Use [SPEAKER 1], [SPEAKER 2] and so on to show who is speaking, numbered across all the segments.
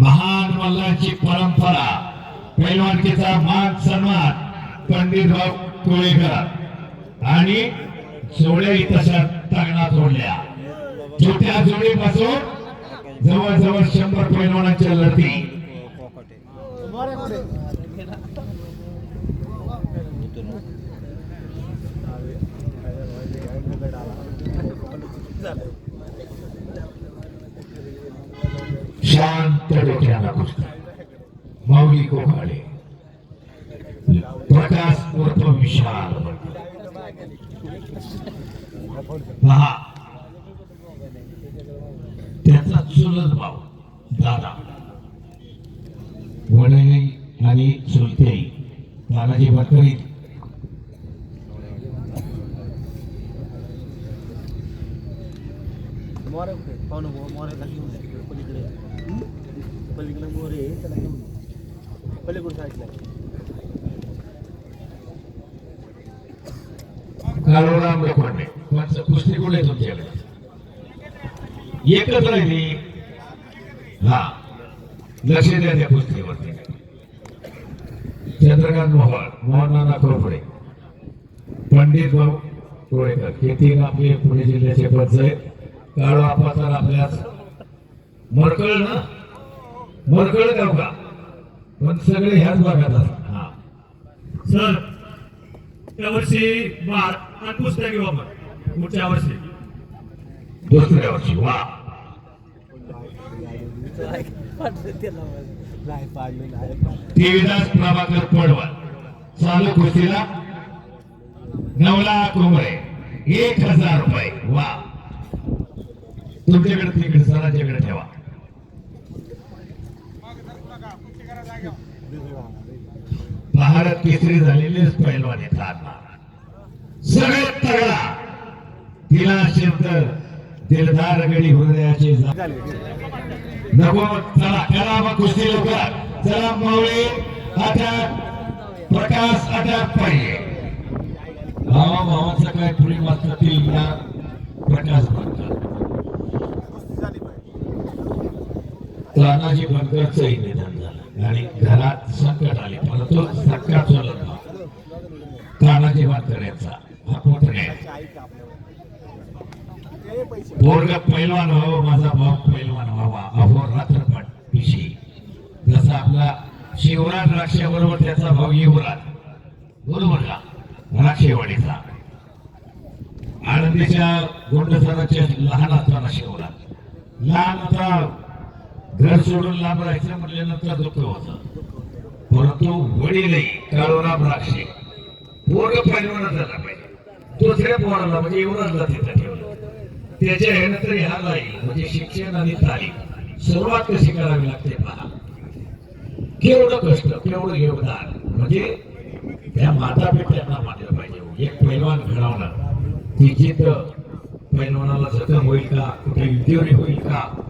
[SPEAKER 1] महान मल्लांची परंपरा पैलवानकीचा मान सन्मान पंडितराव कोळेकर आणि जोड्याही तशा तागणा जोडल्या. छोट्या जोडीपासून जवळजवळ शंभर पैलवानांच्या लढती. शांत डोक्याला पुस्तक माऊली कोकाळे प्रकाश उर्फ विशाल पहा त्याचा चुलत भाऊ दादा वडील आणि चुलते दादाजी बकरी
[SPEAKER 2] मोरे पाहुणे पाहुणं पलीकडे मोरे आहे, त्याला घेऊन जा. पलीकडे साईडला
[SPEAKER 1] कुस्ती कुठे तुमच्याकडे? एकच राहिली. हा. लक्ष द्या त्या कुस्तीवरती चंद्रकांत मोहन मोहनाना खोपडे पंडित भाऊ कोळेकर. हे तीन आपले पुणे जिल्ह्याचे पंच आहेत काळो आपण आपल्यास मरकळ ना? मरकळ गाव का पण सगळे ह्याच भागात असतात हा.
[SPEAKER 3] सर त्या वर्षी बार आणि पुस्तक घेऊ आपण. पुढच्या वर्षी.
[SPEAKER 1] दुसऱ्या वर्षी. वा. देवीदास प्रभाकर पडवळ चालू कुस्तीला. नऊ लाख रुपये. एक हजार रुपये. वा. तुमच्याकडे तिकडे सरांच्याकडे ठेवा. भारत केसरी झालेलेच पैलवान येतात सगळ्यात तगडा तिला शब्द दिलदार गडी हृदयाचे नको चला करा मग कुस्ती लवकर. चला मावळे अटक प्रकाश अटक पाहिजे. भावा भावाचं काय पुढे वाचतील या प्रकाश बनकर तानाजी बनकरचंही निधन झालं. आणि घरात संकट आले. परंतु सख्खा चलत भाव तानाजी बनकर करायचा हा पुतणे पोरग पैलवान व्हावं माझा भाऊ पैलवान व्हावा. अहो रात्रपट पिशी. जसा आपला शिवराज राक्षाबरोबर त्याचा भाऊ युवराज. बरोबर का? राक्षेवाडीचा. आनंदीच्या गोंडसराच्या लहान असताना शिवराज. लहान आता घर सोडून लाभ राहायचं म्हटल्यानंतर दुःख होतं. परंतु वडीलही काळोराम राक्षे पोरग पैलवान झाला पाहिजे. दुसऱ्या पोराला म्हणजे युवराजला तिथं ठेवलं. त्याच्या ह्यानंतर ह्या हा म्हणजे शिक्षण आणि तालीम सुरुवात कशी करावी लागते पहा. केवढं कष्ट केवढं योगदान. म्हणजे त्या माता पित्यांना मानलं पाहिजे हो. एक पैलवान घडवणार ती जिद्द पैलवानाला जखम होईल का कुठे युद्धीवरी होईल का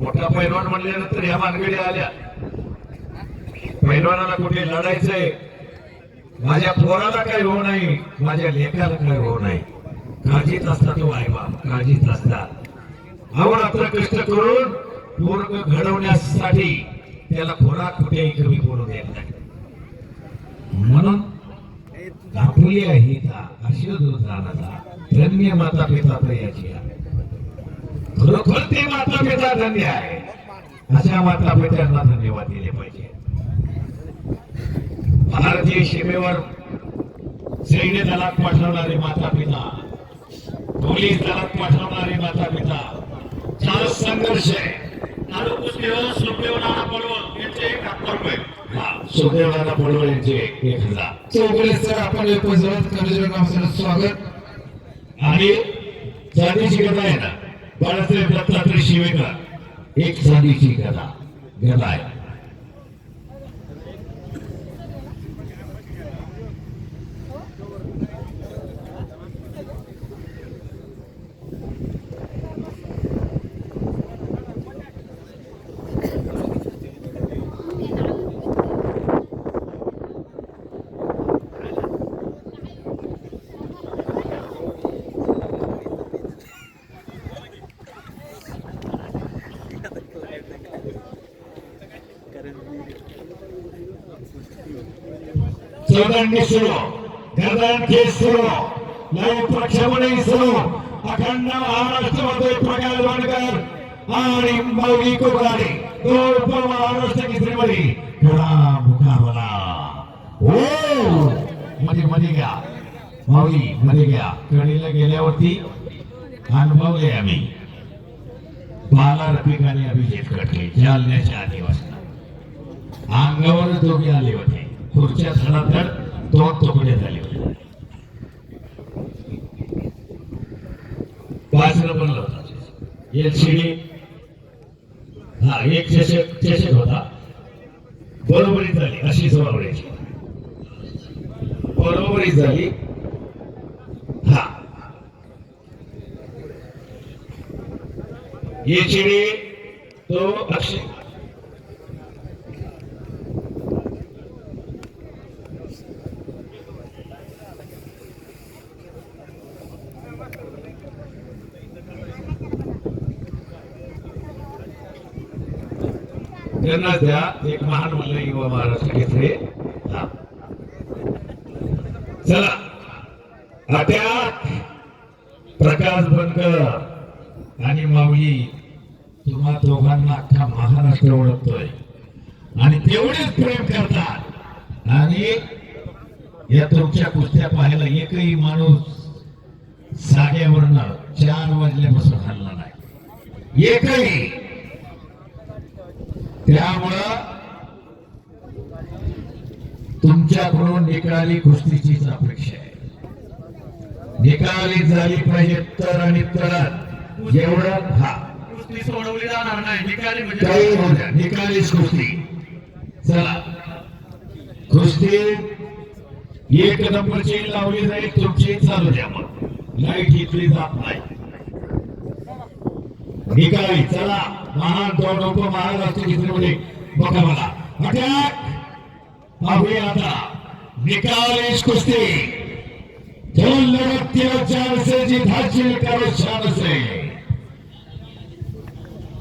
[SPEAKER 1] मोठा पैलवान म्हणल्यानंतर ह्या मानगडी आल्या. पैलवानाला कुठे लढायचंय? माझ्या पोराला काही होऊ नाही माझ्या लेखाला काय होऊ नाही. काळजीत असता तो आई बाप काळजीत असतात आपण आपलं कष्ट करून पोरग घडवण्यासाठी त्याला खोराक कुठेही कमी पडू देत नाही. म्हणून आपुली आहे का अशोधानाचा धन्य माता पिता प्रियाची. आहे. खरोखर ते माता पिता धन्य आहे. अशा माता पित्यांना धन्यवाद दिले पाहिजे. भारतीय सीमेवर सैन्य दलात पाठवणारे माता पिता पोलीस दलात पाठवणारे माता पिता चार संघर्ष आहे.
[SPEAKER 3] नारू कुस्ती हो सुखदेव नाना पडवळ यांचे एक हजार
[SPEAKER 1] सुखदेवराला पडवळ यांचे एक हजार.
[SPEAKER 4] चौगले सर आपण स्वागत.
[SPEAKER 1] आणि चांदीची गदा आहे ना? बाळासाहेब दत्तात्रय शिवेकर. एक साधीची गदा. गदा आहे सौदंडी सुरू अखंड महाराष्ट्रामध्ये प्रकाश आणि मौली दोन महाराष्ट्र केसरीमध्ये मुकाबला हो! मध्ये मध्ये घ्या. माऊली मध्ये घ्या. कडीला गेल्यावरती अनुभवले आम्ही. बाला रफिक आणि अभिजित कटले जालन्याच्या आदिवासी अंगावर दोघे आले होते. खुर्च्या सणात दोन तुकडे झाले होते. पाच बनलं होता. एक शिडी हा एक चषक चषक होता. बरोबरी झाली अशी सोडवायची बरोबरी झाली. हा. एक शिडी तो अक्षय. त्यांना द्या एक महान मल्ल युवा महाराष्ट्र घेतले चला. अट्याक प्रकाश बनकर आणि माऊली तुम्हा दोघांना अख्खा महाराष्ट्र ओळखतोय. आणि तेवढेच प्रेम करतात. आणि या तुमच्या कुस्त्या पाहायला एकही माणूस साड्यावरनं चार वाजल्यापासून हल्ला नाही. एकही. त्यामुळं तुमच्याकडून निकाली कुस्तीचीच अपेक्षा आहे. निकाली झाली पाहिजे तर आणि तरच एवढं हा.
[SPEAKER 3] कुस्ती सोडवली जाणार नाही. निकाली म्हणजे
[SPEAKER 1] निकालीच कुस्ती. चला. कुस्ती एक नंबरची लावली जाईल. तुमची चालू द्या मग. लाइट घेतली जात नाही. भिकारी चला महान दोन उप महाराष्ट्र बघा मला. अटॅक. पाहूया आता. निकालीच कुस्ती. जो लढत तेव्हा चार से जी धाची शान से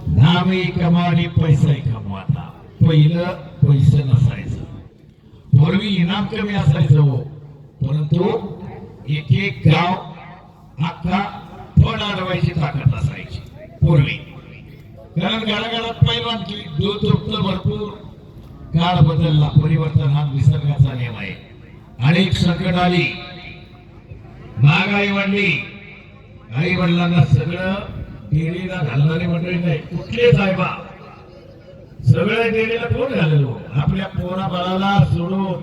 [SPEAKER 1] नामी कमानी पैसाही कमवाता पहिलं पैसे नसायचं. पूर्वी इनाम कमी असायचं हो. परंतु एक एक गाव अख्खा फळ अडवायची ताकद असायची पूर्वी कारण गाडागाडात पैलवानकी दूध भरपूर. काळ बदलला परिवर्तन हा निसर्गाचा नियम आहे. अनेक संकट आली. महागाई वाढली. आई वडिलांना सगळं डेअरीला घालणारी मंडळी नाही. कुठलेच आहे बा सगळं डेअरीला कोण घाललो हो? आपल्या पोरा बाळाला सोडून.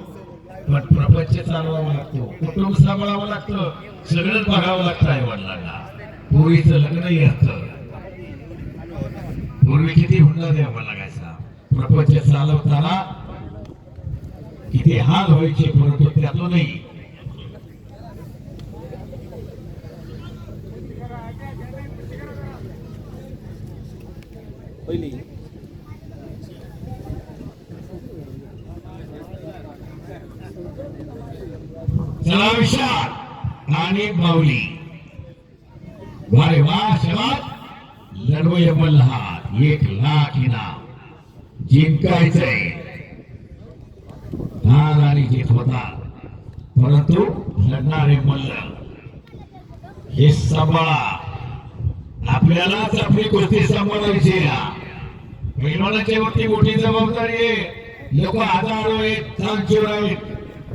[SPEAKER 1] पण प्रपंच चालवावा लागतो. कुटुंब सांभाळावं लागतं. सगळंच बघावं लागतं आई वडिलांना. पोरीचं लग्नही असतं. पूर्वी किती हुंडा द्यावा लागायचा? प्रपंच चालवताना किती हाल व्हायचे परंतु त्यातूनही चला विशाल आणि बावली वारे वा शबाद लढवय मल्हार एक लाख इनाम जिंकायचंय. धार आणि जीत होता. परंतु लढणारे मल्ल. हे सांभाळा. आपल्यालाच आपली गोष्टी सांभाळायची या पैलवानाच्या वरती मोठी जबाबदारी आहे. लोक आधार आहेत चांचूर आहेत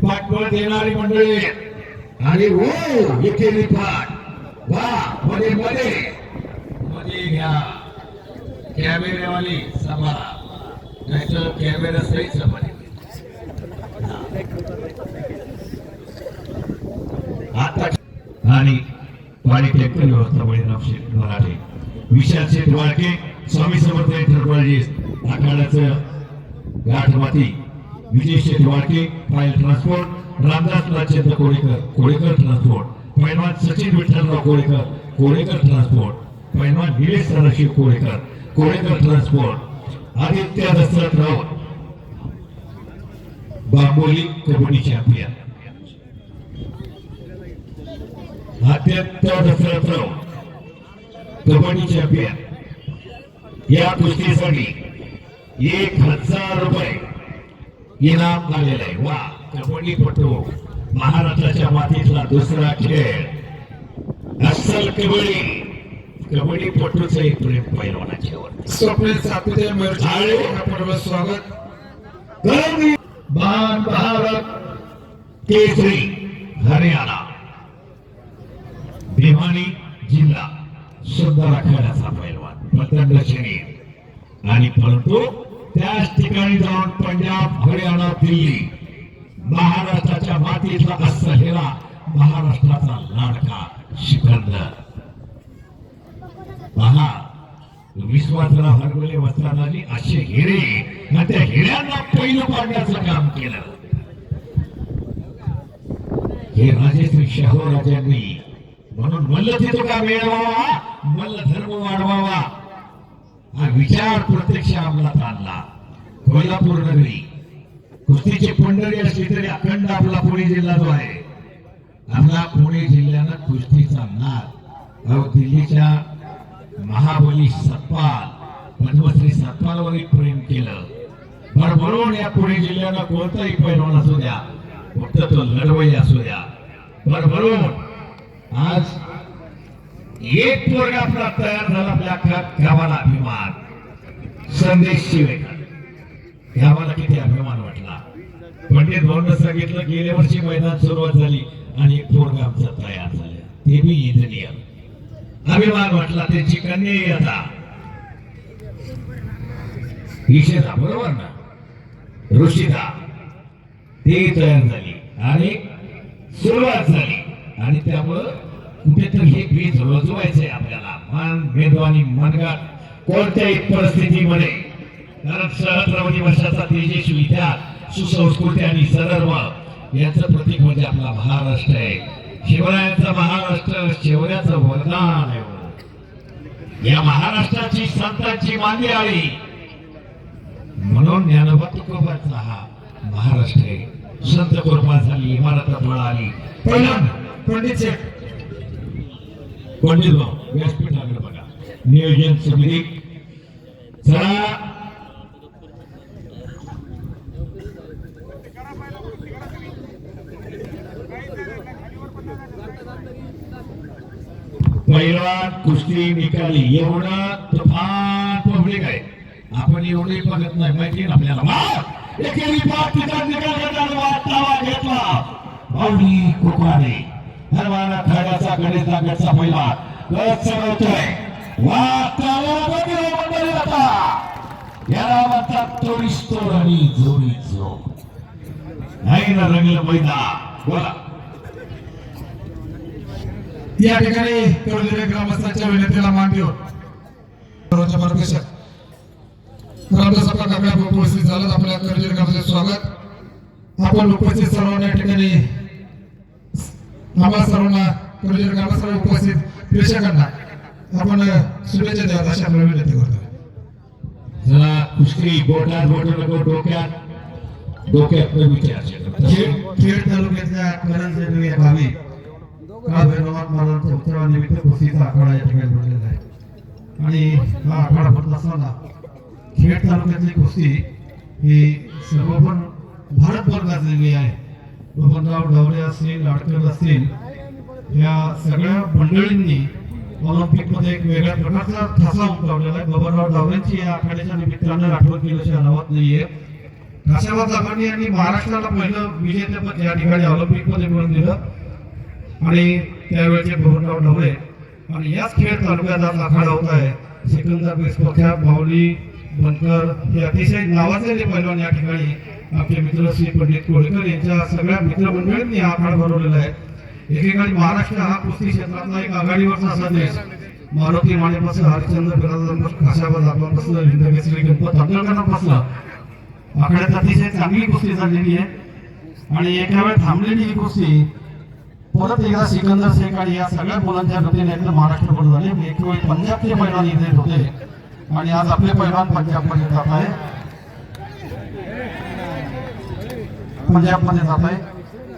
[SPEAKER 1] पाठबळ देणारी मंडळी आहेत. आणि हो एकेरी पाठ. वा मध्ये मध्ये. मध्ये घ्या. कॅमेऱ्यावाली सभा. नाहीतर कॅमेरा सहित सभा. आता आणि वाडी ट्रॅक्टर व्यवस्था बळीराम मराठे. विशाल शेठ वाळके स्वामी समर्थ एंटरप्राइजेस आखाड्याचं गाठमाती. विजय शेठ वाळके फाईल ट्रान्सपोर्ट रामदास राजचंद्र कोळेकर कोळेकर ट्रान्सपोर्ट पैलवान सचिन विठ्ठलराव कोळेकर कोळेकर ट्रान्सपोर्ट पैलवान Nilesh Sadashiv Kolekar. Koregaon transport Aditya Dasharath Raut Bamboli kabaddi champion Aditya Dasharath Raut kabaddi champion या कुस्तीसाठी एक हजार रुपये इनाम झालेलं आहे. वा कबड्डीपटू महाराष्ट्राच्या मातीतला दुसरा खेळ. अस्सल कबड्डी. कबड्डीपटूचं एक प्रेम पैलवानाच्यावर
[SPEAKER 4] स्वप्नील सातपुते मयूरचे आपण स्वागत.
[SPEAKER 1] बाण भारत केसरी हरियाणा. भिवानी जिल्हा सुंदर आखाड्याचा पैलवान प्रचंड शरीर आणि परंतु त्याच ठिकाणी जाऊन पंजाब हरियाणा दिल्ली महाराष्ट्राच्या मातीतला असलेला महाराष्ट्राचा लाडका सिकंदर पहा विश्वासराव हरवले वस्तादाजी असे हिरे ना त्या हिऱ्यांना पहिलं पाडण्याचं काम केलं. हे राजेश्री शाहू राजांनी म्हणून मल्ल तिथं का मिळवावा? मल्ल धर्म वाढवावा. हा विचार प्रत्यक्ष अंमलात आणला. कोल्हापूर नगरी कुस्तीचे पंढरी असली तरी अखंड आपला पुणे जिल्हा जो आहे. आपला पुणे जिल्ह्यानं कुस्तीचा नाद. अहो दिल्लीच्या महाबली सतपाल पद्मश्री सतपालवरही प्रेम केलं. भरभरून या पुणे जिल्ह्यानं कोणताही पैलवान असू द्या फक्त तो लढवई असू द्या. भरभरून आज एक पोरग आपला तयार झाला आपल्या गावाला अभिमान. संदेश शिवेकर. गावाला किती अभिमान वाटला. पंडित भाऊन सांगितलं गेल्या वर्षी मैदान सुरुवात झाली आणि एक पोरग आमचा तयार झाला. ते बी इंजिनियर अभिमान वाटला त्यांची कन्याही आता. ईशेता बरोबर ना? ऋषिता ती तयार झाली आणि सुरुवात झाली. आणि त्यामुळं कुठेतरी हे बीज रोजवायचंय आपल्याला. मन आणि मनगाट कोणत्याही परिस्थितीमध्ये. कारण सहस्रावधी वर्षाचा तेजस्वी इतिहास सुसंस्कृती आणि सरर्व याचं प्रतीक म्हणजे आपला महाराष्ट्र आहे. शिवरायांचा महाराष्ट्र शिवरायाचं वरदान आहे. या महाराष्ट्राची संतांची मांदी आली. म्हणून ज्ञानोबा तुकोबाचा हा महाराष्ट्र आहे. संत कृपा झाली इमारत फळ आली.
[SPEAKER 4] पहिल्यांदा पंडित शेठ.
[SPEAKER 1] पंडित भाऊ व्यासपीठाकडे बघा. नियोजन समिती. चला. पहिलवान कुस्ती निकाली. एवढं तुफान पब्लिक आहे. आपण एवढे बघत नाही. माहिती आहे ना आपल्याला? घेतला. घेतला हरवाना थाड्याचा गणेशचा गटचा पहिला. गट चढवतोय. याला म्हणतात तोडीस तोड आणि जोडी जोड. नाही ना रंगलं मैदान. बोला.
[SPEAKER 4] या ठिकाणी कडदिरे ग्रामस्थांच्या विनंतीला मान देऊन सर्वांच्या मार्गदर्शक आपला काका उपस्थित झालं. आपल्या कडदिरे ग्रामस्थांचे स्वागत. आपण उपस्थित सर्वांना या ठिकाणी आम्हा सर्वांना कडदिरे ग्रामस्थांना उपस्थित प्रेक्षकांना आपण शुभेच्छा द्याव्यात अशी आपल्याला विनंती करतो
[SPEAKER 1] जरा कुस्ती बोटात बोट नको डोक्यात. डोक्यात विचार.
[SPEAKER 2] खेड तालुक्यातल्या करंज या गावी काल महाराजांच्या उत्सवानिमित्त कुस्तीचा आखाडा या ठिकाणी भरलेला आहे. आणि हा आखाडा भरत असताना खेड तालुक्यातली कुस्ती ही सर्वपण भारतभर गाजलेली आहे. बबनराव ढवळे असतील लाडकर असतील या सगळ्या मंडळींनी ऑलिम्पिकमध्ये एक वेगळ्या प्रकारचा ठसा उमटवलेला आहे. बबनराव ढवळेंची या आखाड्याच्या निमित्तानं आठवण केल्याशिवाय नावात नाहीये काशाबाद जागांनी यांनी महाराष्ट्राला पहिलं विजेतेपद या ठिकाणी ऑलिम्पिकमध्ये मिळून दिलं. आणि त्यावेळेचे बबनराव ढवळे आणि याच खेळ तालुक्याचा आखाडा होत आहे. सिकंदर बेसपख्या माऊली बनकर हे अतिशय नावाजलेले पैलवान या ठिकाणी आपले मित्र श्री पंडित कोळेकर यांच्या सगळ्या मित्रमंडळींनी हा आखाडा भरवलेला आहे. एकेकाळी महाराष्ट्र हा कुस्ती क्षेत्रातला एक आघाडीवरचा असा देश. मारुती मानेपासून हरिश्चंद्र बिराजदार खाशाबाद आबापासून हिंदकेसरी गणपत आंदोलकांपासून आखाड्यात अतिशय चांगली कुस्ती झालेली आहे. आणि एका वेळ थांबलेली ही कुस्ती परत एकदा सिकंदर शेख आणि या सगळ्या मुलांच्या गतीने एकदा महाराष्ट्रभर झाले. एक वेळ पंजाबचे पैलवान इथे होते. आणि आज आपले पैलवान पंजाबमध्ये जात आहे. पंजाबमध्ये जात आहे.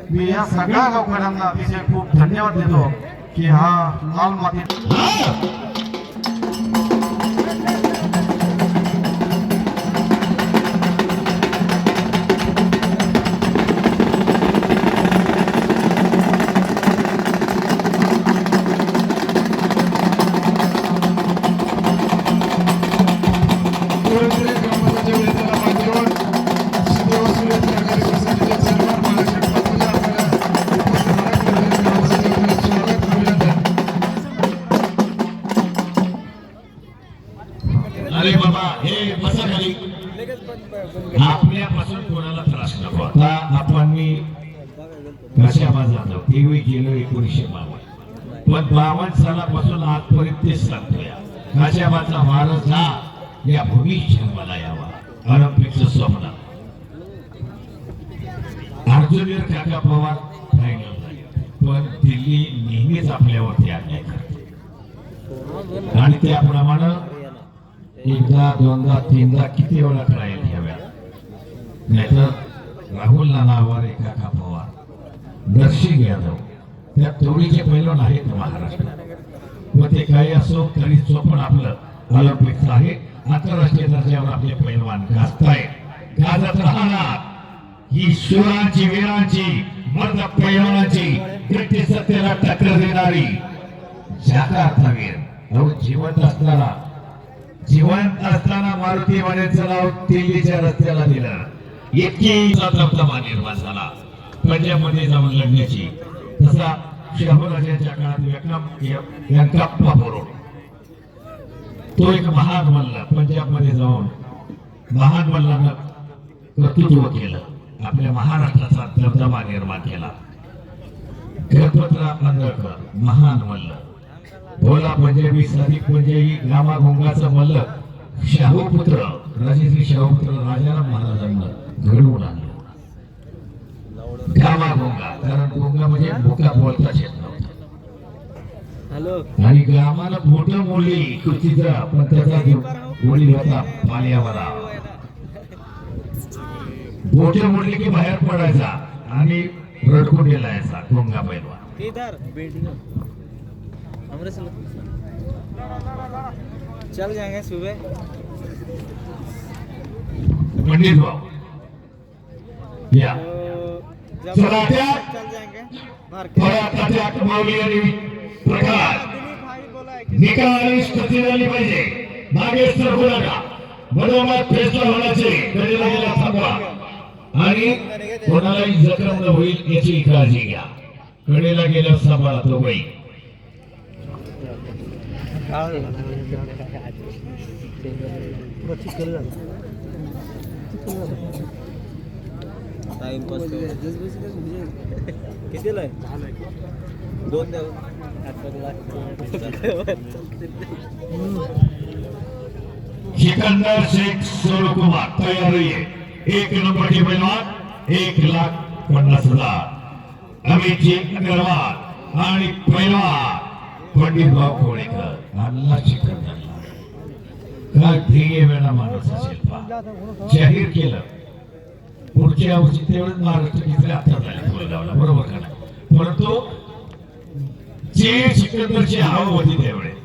[SPEAKER 2] मी या सगळ्या गावकऱ्यांना अतिशय खूप धन्यवाद देतो की हा लाल माती
[SPEAKER 1] काशाबाचा वारस या भूमीत जन्माला यावा. ऑलिम्पिकचं स्वप्न. अर्जुनवीर काका पवार फायनल झाले. पण दिल्ली नेहमीच आपल्यावरती अन्याय करते. आणि त्याप्रमाणे एकदा दोनदा तीनदा किती वेळा करायला घ्याव्या? नाहीतर राहुल नानावर काका पवार दर्शी यादव त्या तोडीचे पैलवान आहेत महाराष्ट्रात. मग ते काही असो तरी स्वप्न आपलं ऑलिम्पिकचं आहे. आंतरराष्ट्रीय दर्जावर आपले पैलवान गाजताय गाजत राहणार. ही शुरांची वीरांची मर्द पैलवानाची गट्टी सत्तेला टक्कर देणारी जागार्थवीर अहो जिवंत असताना जिवंत असताना मारुती वाड्याचं नाव दिल्लीच्या रस्त्याला दिलं. इतकी दबदबा निर्माण झाला. पंजाबमध्ये जाऊन लढण्याची. तसा शाहूराजांच्या काळात व्यकम व्यंकप्पा बोरोड. तो एक महान मल्ला पंजाबमध्ये जाऊन महान मल्लानं कर्तृत्व केलं. आपल्या महाराष्ट्राचा दबदबा निर्माण केला. गणपतराव आंधळकर महान मल्ल भोला पंजाबी मी पंजाबी गामा गोंगाचा मल्ल शाहूपुत्र राजेश्री शाहूपुत्र राजाराम महाराजांना घडवून आणलं. गामा गोंगा कारण गोंगा म्हणजे बोका बोलताच येत नव्हतं. आणि ग्रामाला मोठं मुली कुचित्र पण त्याचा वडील होता पाण्यावरा मोठे मुडली की बाहेर पडायचा आणि रडकून गेलायचा गोंगा पैलवा
[SPEAKER 5] चल जाएंगे सुबह.
[SPEAKER 1] पंडित भाऊ. या. चला
[SPEAKER 5] मार्केट
[SPEAKER 1] थोड्या तात्या माऊली आणि प्रकाश
[SPEAKER 5] दिलीप भाई बोला है कि
[SPEAKER 1] निकाल स्थिती झाली पाहिजे. मागे सरकू नका बरोबर फैसला होण्याचे कडेला गेला थांबवा. आणि कोणालाही जखम न होईल याची काळजी घ्या. कडेला गेल्या सांभाळा तो बाई.
[SPEAKER 5] टाइमपास किती लय दोन द्या
[SPEAKER 1] सिकंदर शेख सूर्यकुमार तयारी आहे एक नंबरची पैलवान एक लाख पन्नास हजार अभिजी अग्रवाल आणि पैलवान पंडित भाऊ कोळेकर आणला सिकंदरला काय ध्येय वेळा माणूस असेल जाहीर केलं पुढच्या वर्षी तेवढंच महाराष्ट्र घेतले आता झाले बरोबर का नाही? परंतु जे सिकंदरची हवा होती त्यावेळेस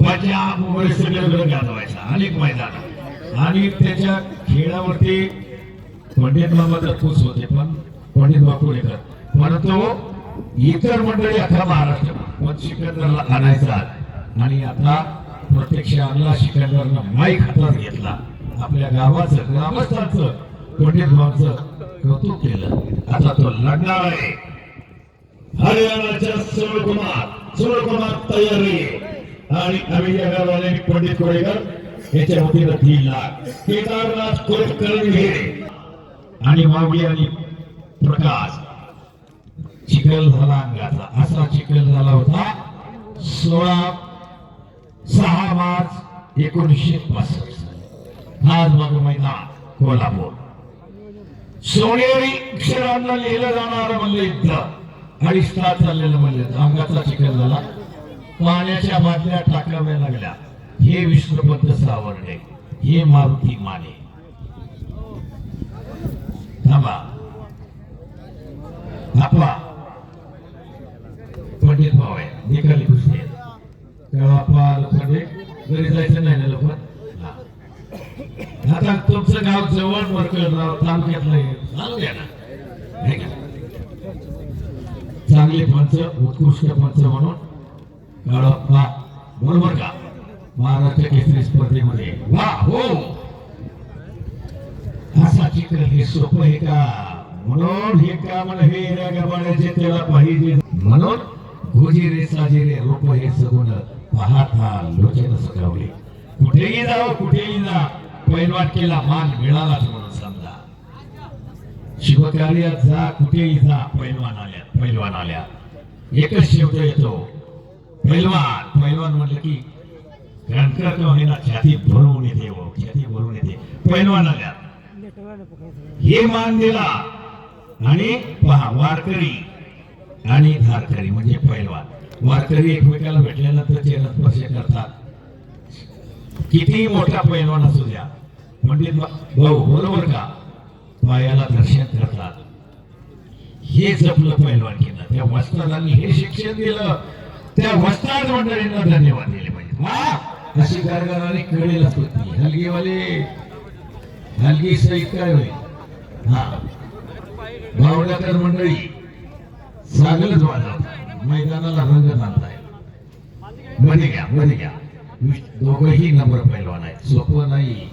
[SPEAKER 1] पंजाब सगळीकडे गाजवायचा अनेक मैदान. आणि त्याच्या खेळावरती पंडित बाबा खुश होते पण पंडित बापुडेकर परंतु इतर मंडळी अख्खा महाराष्ट्र पण सिकंदरला आणायचा आणि आता प्रत्यक्ष आणला सिकंदरनं माईक हातात घेतला. आपल्या गावाचं ग्रामस्थांचं पंडित बाबांचं कौतुक केलं. आता तो लढणार आहे. हरियाणाच्या सुरकुमार सुरकुमार तयारी. आणि अभिजय अग्रवाल पंडित कोळेकर याच्या वतीनं तीन लाख केदारनाथ कुलकर्णी आणि मावळी आणि प्रकाश. चिखल झाला अंगाचा. असा चिखल झाला होता. सोळा सहा मार्च एकोणीसशे पासष्ट. आज मग मैदान कोल्हापूर. सोनेरी अक्षरांना लिहिलं जाणार म्हणलं युद्ध. अडीच तास चाललेलं म्हणलं युद्ध. अंगाचा चिखल झाला. पाण्याच्या बाटल्या टाकाव्या लागल्या. हे विष्णुपंत सावरणे हे मारुती माने. थांबा. आपा पंडित भाव आहे निकाली गोष्टी आहेत तेव्हा आपा पंडित घरी जायचं नाही ना लवकर? आता तुमचं गाव जवळ मरकळराव तालुक्यातलं आहे. ना? है का? चांगले पंच उत्कृष्ट पंच म्हणून काळप्पा बरोबर का? महाराष्ट्र केसरी स्पर्धेमध्ये वा हो असा चित्र हे सोपं आहे का? म्हणून हे काम हे रे गबाड्याचे त्याला पाहिजे. म्हणून भोजी रे साजे रे रूप हे सगुण पाहता लोचन सकावले कुठेही जाओ कुठेही जा. पैलवानकीला मान मिळालाच म्हणून समजा. शिवकार्यात जा कुठेही जा पैलवान आल्या पैलवान आल्या. एकच शब्द येतो. पैलवान पैलवान म्हटलं की कणकर का होईना छाती भरवून येते हो छाती भरून येते. पैलवान आल्या. हे मान दिला. आणि पहा वारकरी आणि धारकरी म्हणजे पैलवान. वारकरी एकमेकाला भेटल्यानंतर चेहरा स्पर्श करतात. किती मोठा पैलवान असू द्या पंडित भाऊ बरोबर का? पायाला दर्शन करतात. हे जपलं पहिलवान केलं त्या वस्तादांनी हे शिक्षण दिलं. त्या वस्ताद मंडळींना धन्यवाद दिले पाहिजे हा अशी कारगाराने कळेल होती. हलगीवाले हलगी सहित काय होईल? हा. भावड्याकर मंडळी सागरच वाजवत मैदानाला रंग आणतायमध्ये घ्या मध्ये घ्या. दोघही नंबर पैलवान आहेत. सोपं नाही.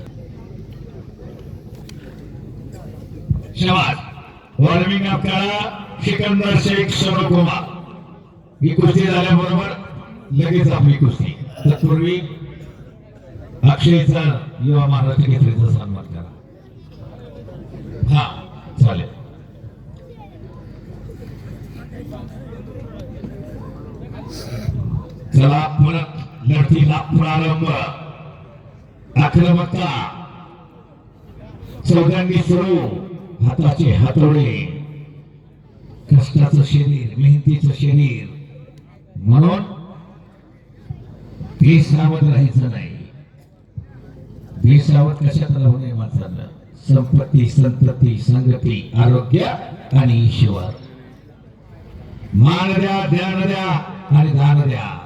[SPEAKER 1] शवाज वॉर्मिंग अप करा सिकंदर शेख सरोकोमा ही कुस्ती झाल्याबरोबर लगेच आपली कुस्ती. तत्पूर्वी अक्षयचा युवा महाराष्ट्र केसरीचा सन्मान करा. हा चालेल. चला परत लढतीला प्रारंभ. आक्रमकता चौदांनी सुरू. हाताचे हातोडे कष्टाचं शरीर मेहनतीचं शरीर. म्हणून बेसावत राहायचं नाही. देशावत कशात राहू नये माणसानं? संपत्ती संतती संगती आरोग्य आणि ईश्वर. मान द्या ध्यान द्या आणि दान द्या.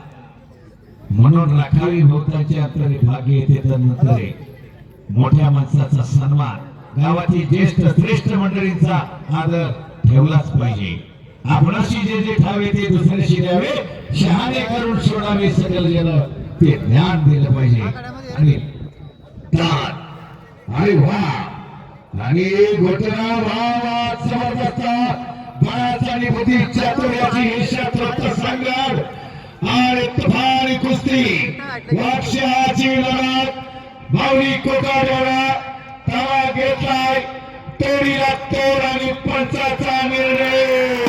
[SPEAKER 1] म्हणून राखावी भोवताची अंतरे भाग्य येते तर नंतरे मोठ्या माणसाचा सन्मान. गावातील ज्येष्ठ श्रेष्ठ मंडळींचा आदर ठेवलाच पाहिजे. आपणाशी जे जे ठावे ते दुसऱ्याशी द्यावे. शहाणे करून सोडावे सकल जन ते ज्ञान दिलं पाहिजे. आणि आणि वा! आणि घोटना वा जबरदस्त बळाचा आणि बुद्धी चातुर्याची ही शस्त्र संघात आणि तुफानी कुस्ती. वाक्षाची लढत भावनी कोकाड्याला ताबा घेतलाय तोडीला तोड आणि पंचाचा निर्णय.